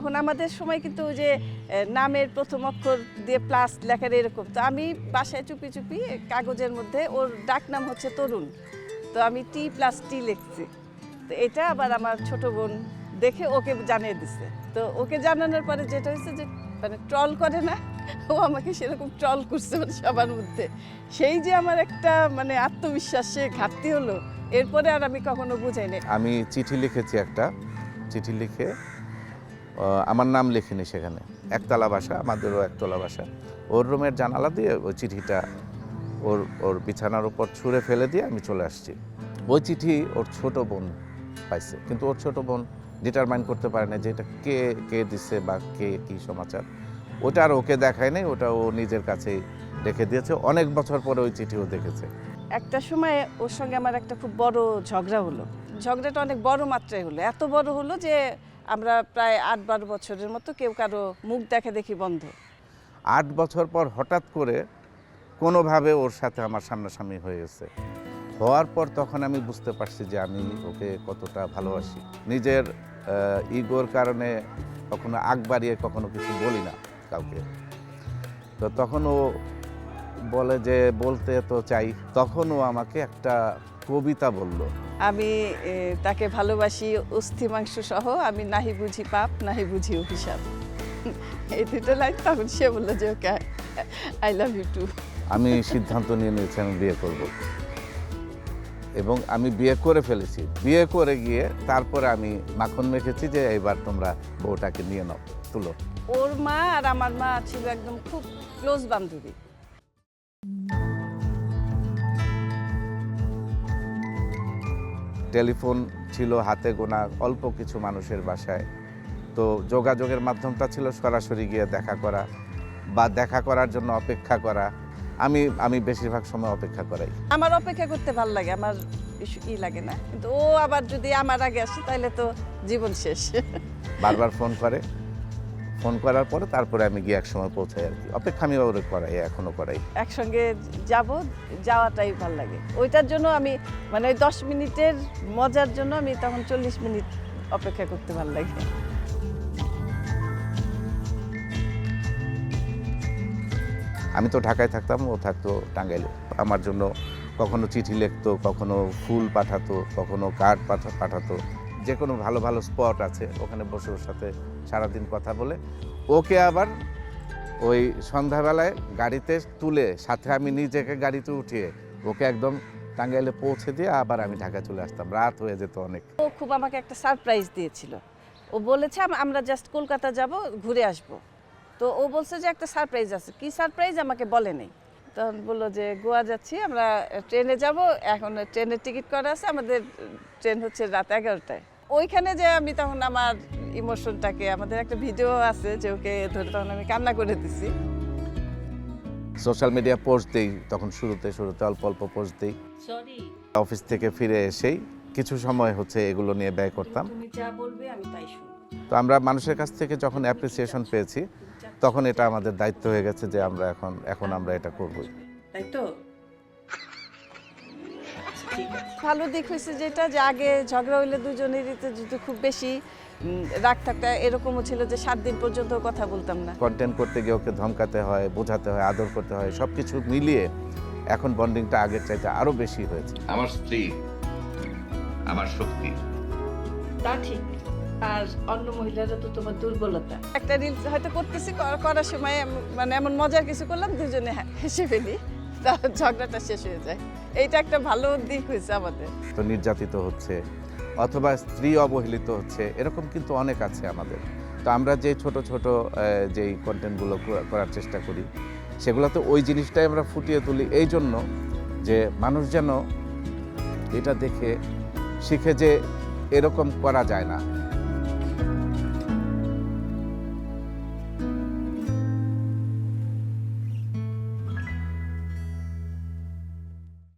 তখন আমাদের সময় কিন্তু যে নামের প্রথম অক্ষর দিয়ে প্লাস লেখার এরকম। তো আমি বাসায় চুপি চুপি কাগজের মধ্যে, ওর ডাক নাম হচ্ছে তরুণ। তো আমি টি প্লাস টি লিখছি। তো এটা আবার আমার ছোট বোন দেখে ওকে জানিয়ে দিছে। তো ওকে জানানোর পরে যেটা হয়েছে যে মানে ট্রল করে না, ও আমাকে সেরকম ট্রল করছে মানে সবার মধ্যে। সেই যে আমার একটা মানে আত্মবিশ্বাসে ঘাটতি হলো, এরপরে আর আমি কখনো বুঝাইনি। আমি চিঠি লিখেছি একটা, চিঠি লিখে আমার নাম লিখিনি সেখানে। একতলা বাসা আমাদেরও একতলা বাসা। ওর রুমের জানালা দিয়ে ওই চিঠিটা ওর ওর বিছানার উপর ছুঁড়ে ফেলে দিয়ে আমি চলে আসছি। ওই চিঠি ওর ছোট বোন পাইছে। কিন্তু ওর ছোট বোন ডিটারমাইন করতে পারে না যে এটা কে কে দিচ্ছে বা কে কি সমাচার। ওটা আর ওকে দেখায় নাই, ওটা ও নিজের কাছেই রেখে দিয়েছে। অনেক বছর পরে ওই চিঠিও দেখেছে। একটা সময় ওর সঙ্গে আমার একটা খুব বড় ঝগড়া হলো। ঝগড়াটা অনেক বড় মাত্রায় হলো। এত বড় হলো যে আমরা প্রায় আট বারো বছরের মতো কেউ কারও মুখ দেখা দেখি বন্ধ। আট বছর পর হঠাৎ করে কোনোভাবে ওর সাথে আমার সামনাসামনি হয়ে গেছে হওয়ার পর তখন আমি বুঝতে পারছি যে আমি ওকে কতটা ভালোবাসি। নিজের ইগোর কারণে কখনো আগ বাড়িয়ে কখনো কিছু বলি না কাউকে। তো তখন ও বলে যে, বলতে তো চাই। তখন ও আমাকে একটা কবিতা বলল। আমি তাকে ভালোবাসি অস্থি মাংস সহ আমি নাহি বুঝি পাপ নাহি বুঝি অভিশাপ। এই দুটো লাইন তখন সে বলল যে okay I love you too. আমি সিদ্ধান্ত নিয়ে নিয়েছি আমি বিয়ে করব। এবং আমি বিয়ে করে ফেলেছি। বিয়ে করে গিয়ে তারপরে আমি মাখন মেখেছি যে এবার তোমরা বউটাকে নিয়ে নাও তুলো। ওর মা আর আমার মা ছিল একদম খুব ক্লোজ বান্ধবী। টেলিফোন ছিল হাতে গোনা অল্প কিছু মানুষের বাসায়। তো যোগাযোগের মাধ্যমটা ছিল সরাসরি গিয়ে দেখা করা বা দেখা করার জন্য অপেক্ষা করা। আমি আমি বেশিরভাগ সময় অপেক্ষা করাই। আমার অপেক্ষা করতে ভালো লাগে আমার ই লাগে না। কিন্তু ও আবার যদি আমার আগে আসে তাহলে তো জীবন শেষ। বারবার ফোন করে। ফোন করার পরে তারপরে আমি গিয়ে এক সময় পৌঁছাই আর কি। অপেক্ষা আমি ওরে করাই এখনও করাই। একসঙ্গে যাব যাওয়াটাই ভালো লাগে। ওইটার জন্য আমি মানে ওই দশ মিনিটের মজার জন্য আমি তখন চল্লিশ মিনিট অপেক্ষা করতে ভালো লাগে। আমি তো ঢাকায় থাকতাম ও থাকতো টাঙ্গাইলে। আমার জন্য কখনো চিঠি লিখতো কখনো ফুল পাঠাতো কখনো কার্ড পাঠা পাঠাতো। যে কোনো ভালো ভালো স্পট আছে, ওখানে বসে ওর সাথে সারাদিন কথা বলে। ওকে আবার ওই সন্ধ্যাবেলায় গাড়িতে তুলে সাথে আমি নিজেকে গাড়িতে উঠিয়ে ওকে একদম টাঙ্গাইলে পৌঁছে দিয়ে আবার আমি ঢাকা চলে আসতাম। রাত হয়ে যেত অনেক। ও খুব আমাকে একটা সারপ্রাইজ দিয়েছিল। ও বলেছে আমরা জাস্ট কলকাতা যাব, ঘুরে আসব। তো ও বলছে যে, একটা সারপ্রাইজ আছে। কি সারপ্রাইজ আমাকে বলে নেই। তখন বলল যে গোয়া যাচ্ছি আমরা ট্রেনে যাব। এখন ট্রেনের টিকিট করা আছে আমাদের ট্রেন হচ্ছে রাত এগারোটায়। ওইখানে যে আমি তখন আমার ইমোশনটাকে আমাদের একটা ভিডিও আছে যে ওকে ধরে তখন আমি কান্না করে দিছি। সোশ্যাল মিডিয়া পোস্ট দিই তখন শুরুতে শুরুতে অল্প অল্প পোস্ট দিই। সরি অফিস থেকে ফিরে এসেই কিছু সময় হচ্ছে এগুলো নিয়ে ব্যয় করতাম। তুমি যা বলবে আমি তাই শুনব। তো আমরা মানুষের কাছ থেকে যখন অ্যাপ্রিসিয়েশন পেয়েছি তখন এটা আমাদের দায়িত্ব হয়ে গেছে যে আমরা এখন এখন আমরা এটা করবই। তাই তো? ভালো দিক হয়েছে যেটা যে আগে ঝগড়া হইলে দুজনেরই তো যদি খুব বেশি রাগ থাকতে এরকমও ছিল যে সাত দিন পর্যন্ত কথা বলতাম না। কন্টেন্ট করতে গিয়ে ওকে ধমকাতে হয় বোঝাতে হয় আদর করতে হয় সব কিছু মিলিয়ে এখন বন্ডিংটা আগের চাইতে আরও বেশি হয়েছে। আমার স্ত্রী আমার শক্তি। তা ঠিক। আর অন্য মহিলারা তো তোমার দুর্বলতা। একটা রিলস হয়তো করতেছি করার সময় মানে এমন মজার কিছু করলাম দুজনে হেসে ফেলি তা ঝগড়াটা শেষ হয়ে যায়। এইটা একটা ভালো দিক হয়েছে আমাদের। তো নির্যাতিত হচ্ছে অথবা স্ত্রী অবহেলিত হচ্ছে এরকম কিন্তু অনেক আছে আমাদের। তো আমরা যে ছোট ছোট যেই কন্টেন্টগুলো করার চেষ্টা করি সেগুলোতে ওই জিনিসটাই আমরা ফুটিয়ে তুলি। এই জন্য যে মানুষ যেন এটা দেখে শিখে যে এরকম করা যায় না।